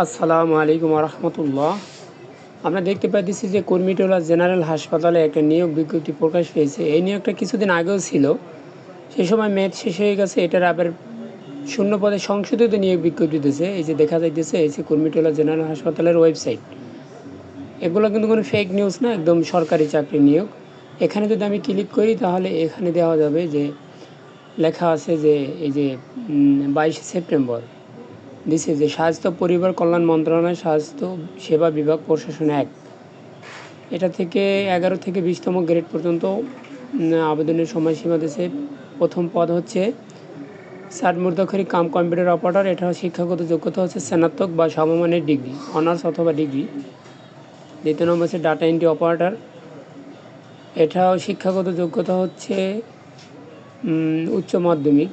আসসালামু আলাইকুম রহমতুল্লাহ। আমরা দেখতে পাইতেছি যে কর্মীটোলা জেনারেল হাসপাতালে একটা নিয়োগ বিজ্ঞপ্তি প্রকাশ পেয়েছে। এই নিয়োগটা কিছুদিন আগেও ছিল। সেই সময় মেয়াদ শেষ হয়ে গেছে এটার আবার শূন্য পদে সংশোধিত নিয়োগ বিজ্ঞপ্তি দিতেছে। এই যে দেখা যাইতেছে, এই যে কর্মীটোলা জেনারেল হাসপাতালের ওয়েবসাইট। এগুলো কিন্তু কোনো ফেক নিউজ না, একদম সরকারি চাকরি নিয়োগ। এখানে যদি আমি ক্লিক করি, তাহলে এখানে দেওয়া যাবে যে, লেখা আছে যে, এই যে বাইশে সেপ্টেম্বর। দিছে যে স্বাস্থ্য পরিবার কল্যাণ মন্ত্রণালয় স্বাস্থ্য সেবা বিভাগ প্রশাসন এক। এটা থেকে এগারো থেকে বিশতম গ্রেড পর্যন্ত আবেদনের সময়সীমা দিয়েছে। প্রথম পদ হচ্ছে ষাট মূর্ধক্ষরী কাম কম্পিউটার অপারেটর। এটা শিক্ষাগত যোগ্যতা হচ্ছে স্নাতক বা সমমানের ডিগ্রি, অনার্স অথবা ডিগ্রি। দ্বিতীয় নম্বর হচ্ছে ডাটা এন্ট্রি অপারেটর। এটাও শিক্ষাগত যোগ্যতা হচ্ছে উচ্চ মাধ্যমিক।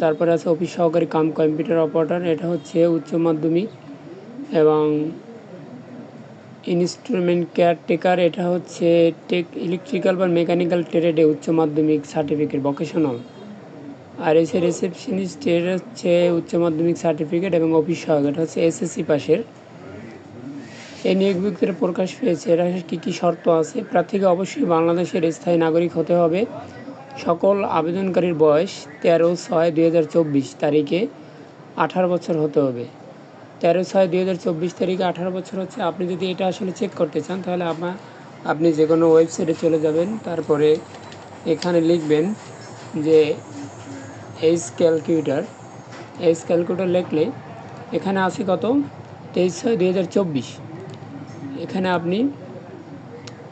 তারপরে আছে অফিস সহকারী কাম কম্পিউটার অপারেটর, এটা হচ্ছে উচ্চ মাধ্যমিক এবং ইনস্ট্রুমেন্ট কেয়ারটেকার এটা হচ্ছে টেক ইলেকট্রিক্যাল বা মেকানিক্যাল ট্রেডে উচ্চ মাধ্যমিক সার্টিফিকেট ভোকেশনাল আর এসে রিসেপশনিস্ট এর হচ্ছে উচ্চ মাধ্যমিক সার্টিফিকেট এবং অফিস সহায়ক এটা হচ্ছে এসএসসি পাশের। এই নিয়োগ বিজ্ঞপ্তির প্রকাশ পেয়েছে, এরা কী কী শর্ত আছে? প্রার্থীকে অবশ্যই বাংলাদেশের স্থায়ী নাগরিক হতে হবে। সকল আবেদনকারীর বয়স তেরো ছয় দুই হাজার চব্বিশ তারিখে আঠারো বছর হতে হবে। তেরো ছয় দুই হাজার চব্বিশ তারিখে আঠারো বছর হচ্ছে। আপনি যদি এটা আসলে চেক করতে চান, তাহলে আপনার আপনি যে কোনো ওয়েবসাইটে চলে যাবেন, তারপরে এখানে লিখবেন যে এইচ ক্যালকুলেটার এইচ ক্যালকুলেটার লিখলে এখানে আছে কত? তেইশ ছয় দুই হাজার চব্বিশ। এখানে আপনি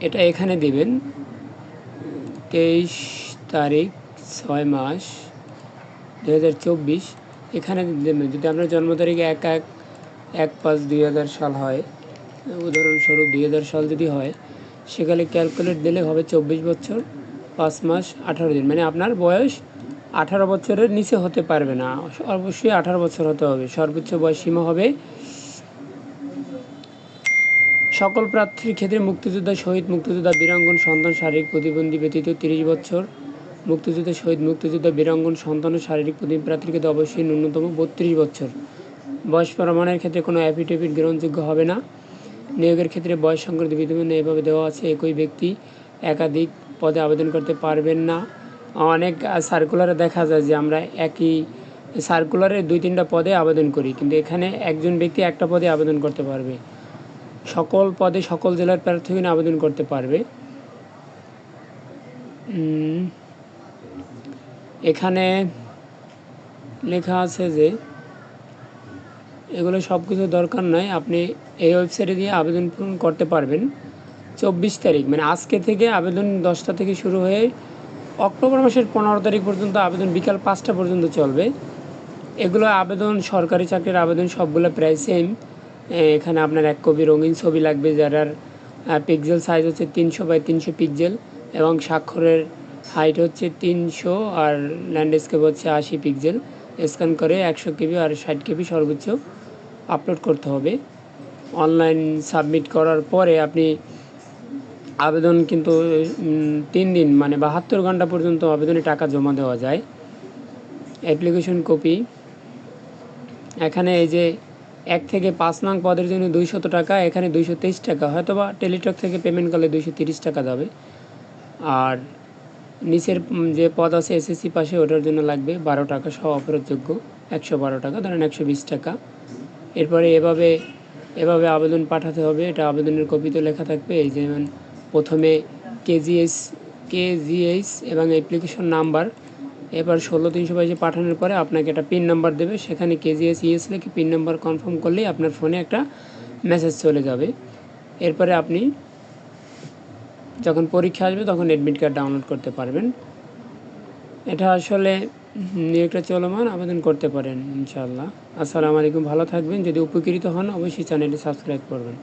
এটা এখানে দেবেন। তেইশ তারিখ ছয় মাস দু হাজার চব্বিশ। এখানে যদি আপনার জন্ম তারিখ এক এক এক পাঁচ দুই হাজার সাল হয়, উদাহরণস্বরূপ দুই হাজার সাল যদি হয়, সেখানে ক্যালকুলেট দিলে হবে চব্বিশ বছর, পাঁচ মাস, আঠারো দিন। মানে আপনার বয়স আঠারো বছরের নিচে হতে পারবে না। অবশ্যই আঠারো বছর হতে হবে। সর্বোচ্চ বয়স সীমা হবে সকল প্রার্থীর ক্ষেত্রে মুক্তিযোদ্ধা শহীদ মুক্তিযোদ্ধা বীরাঙ্গন, সন্তান, শারীরিক প্রতিবন্ধী ব্যতীত তিরিশ বছর। মুক্তিযুদ্ধ শহীদ মুক্তিযোদ্ধা বীরাঙ্গন, সন্তান ও শারীরিক প্রতিবন্ধী প্রার্থীর ক্ষেত্রে অবশ্যই ন্যূনতম বত্রিশ বছর। বয়স প্রমাণের ক্ষেত্রে কোনো অ্যাফিডেভিট গ্রহণযোগ্য হবে না। নিয়োগের ক্ষেত্রে বয়স সংক্রান্ত বিধিবিধান এভাবে দেওয়া আছে, একই ব্যক্তি একাধিক পদে আবেদন করতে পারবেন না। অনেক সার্কুলারে দেখা যায় যে আমরা একই সার্কুলারে দুই তিনটা পদে আবেদন করি, কিন্তু এখানে একজন ব্যক্তি একটা পদে আবেদন করতে পারবে। সকল পদে সকল জেলার প্রার্থীগণ আবেদন করতে পারবে। এখানে লেখা আছে যে এগুলো সব কিছু দরকার নয়, আপনি এই ওয়েবসাইটে দিয়ে আবেদন পূরণ করতে পারবেন। চব্বিশ তারিখ মানে আজকে থেকে আবেদন দশটা থেকে শুরু হয়ে অক্টোবর মাসের পনেরো তারিখ পর্যন্ত আবেদন বিকাল পাঁচটা পর্যন্ত চলবে। এগুলো আবেদন, সরকারি চাকরির আবেদন, সবগুলো প্রায় সেম এখানে আপনার এক কপি রঙিন ছবি লাগবে যারার পিকজেল সাইজ হচ্ছে তিনশো বাই তিনশো পিকজেল এবং স্বাক্ষরের হাইট হচ্ছে তিনশো আর ল্যান্ডস্কেপ হচ্ছে আশি পিকজেল স্ক্যান করে একশো কেবি আর ষাট কেবি সর্বোচ্চ আপলোড করতে হবে। অনলাইন সাবমিট করার পরে আপনি আবেদন কিন্তু তিন দিন মানে বাহাত্তর ঘণ্টা পর্যন্ত আবেদনে টাকা জমা দেওয়া যায়। অ্যাপ্লিকেশন কপি এখানে এই যে এক থেকে পাঁচ নং পদের জন্য দুইশত টাকা, এখানে দুইশো তেইশ টাকা। হয়তো বা টেলিটক থেকে পেমেন্ট করলে দুইশো তিরিশ টাকা যাবে। আর নিচের যে পদ আছে এসএসসি পাশে, ওটার জন্য লাগবে বারো টাকা সহ অফেরতযোগ্য একশো বারো টাকা, ধরেন একশো বিশ টাকা। এরপরে এভাবে এভাবে আবেদন পাঠাতে হবে। এটা আবেদনের কপিতে লেখা থাকবে, এই যেমন প্রথমে কেজিএস কেজিএস এবং অ্যাপ্লিকেশন নাম্বার এবার ষোলো তিনশো বাইশে পাঠানোর পরে আপনাকে একটা পিন নাম্বার দেবে। সেখানে কেজিএস ইএস লিখে পিন নাম্বার কনফার্ম করলেই আপনার ফোনে একটা মেসেজ চলে যাবে। এরপরে আপনি যখন পরীক্ষা আসবে তখন অ্যাডমিট কার্ড ডাউনলোড করতে পারবেন। এটা আসলে নিয়োগটা চলমান আবেদন করতে পারেন, ইনশাআল্লাহ। আসসালামু আলাইকুম, ভালো থাকবেন। যদি উপকৃত হন, অবশ্যই চ্যানেলটি সাবস্ক্রাইব করবেন।